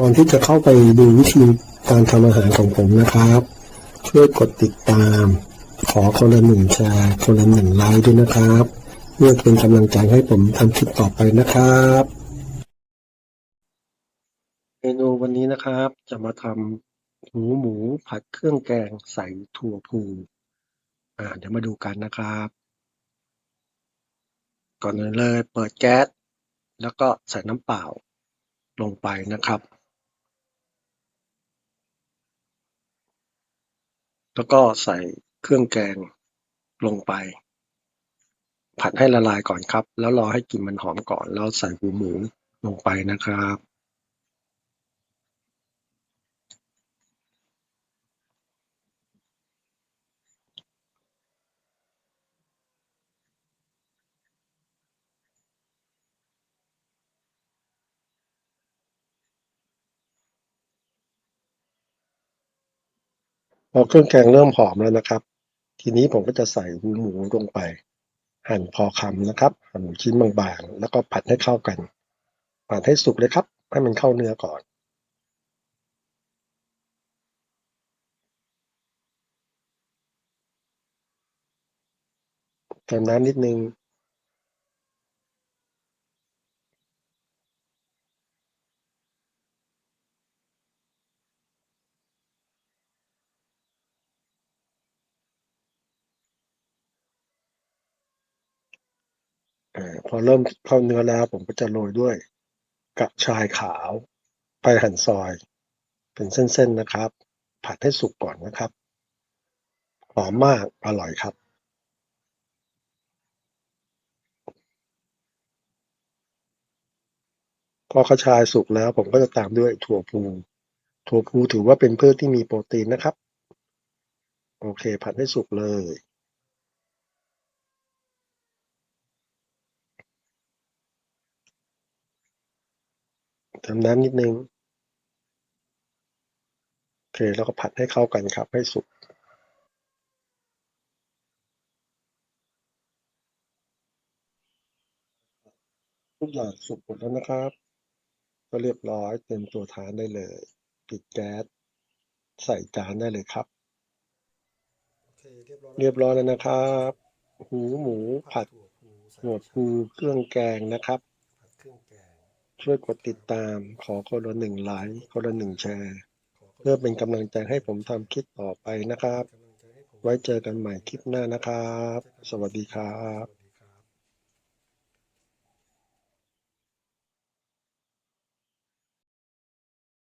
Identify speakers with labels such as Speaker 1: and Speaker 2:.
Speaker 1: ก่อนที่จะเข้าไปดูวิธีการทำอาหารของผมนะครับ ช่วยกดติดตาม ขอคนละหนึ่งแชร์คนละหนึ่งไลค์ด้วยนะครับเพื่อเป็นกำลังใจให้ผมทำคลิปต่อไปนะครับเมนูวันนี้นะครับ จะมาทำหูหมูผัดเครื่องแกงใส่ถั่วพูอ่าเดี๋ยวมาดูกันนะครับ ก่อนอื่นเลยเปิดแก๊สแล้วก็ใส่น้ำเปล่าลงไปนะครับ แล้วก็ใส่เครื่องแกงลงไป ผัดให้ละลายก่อนครับ แล้วรอให้กลิ่นมันหอมก่อนแล้วใส่หูหมูลงไปนะครับ พอเครื่องแกงเริ่มหอมแล้วนะครับ ทีนี้ผมก็จะใส่หูหมูลงไป หั่นพอคำนะครับ หั่นชิ้นบางๆ แล้วก็ผัดให้เข้ากัน ผัดให้สุกเลยครับ ให้มันเข้าเนื้อก่อนเติมน้ำนิดนึง พอเริ่มเข้าเนื้อแล้วผมก็จะโรยด้วยกระชายขาวไปหั่นซอย เป็นเส้นๆนะครับ ผัดให้สุกก่อนนะครับหอมมากอร่อยครับ พอกระชายสุกแล้วผมก็จะตามด้วยถั่วพูถั่วพูถือว่าเป็นพืชที่มีโปรตีนนะครับ โอเค ผัดให้สุกเลย เติมน้ำนิดนึง โอเค แล้วก็ผัดให้เข้ากันครับ ให้สุก ทุกอย่างสุกหมดแล้วนะครับ ก็เรียบร้อยเต็มตัวทานได้เลย ปิดแก๊ส ใส่จานได้เลยครับ
Speaker 2: โอเคเรียบร้อย
Speaker 1: เรียบร้อยแล้วนะครับ หูหมูผัด
Speaker 2: ถั่วพูใส่
Speaker 1: หัวพูเครื่องแกงนะครับ
Speaker 2: ผัดเครื่องแกง
Speaker 1: ช่วยกดติดตาม ขอคนละหนึ่งไลค์คนละหนึ่งแชร์ เพื่อเป็นกำลังใจให้ผมทำคลิปต่อไปนะครับ ไว้เจอกันใหม่คลิปหน้านะครับ สวัสดีครับ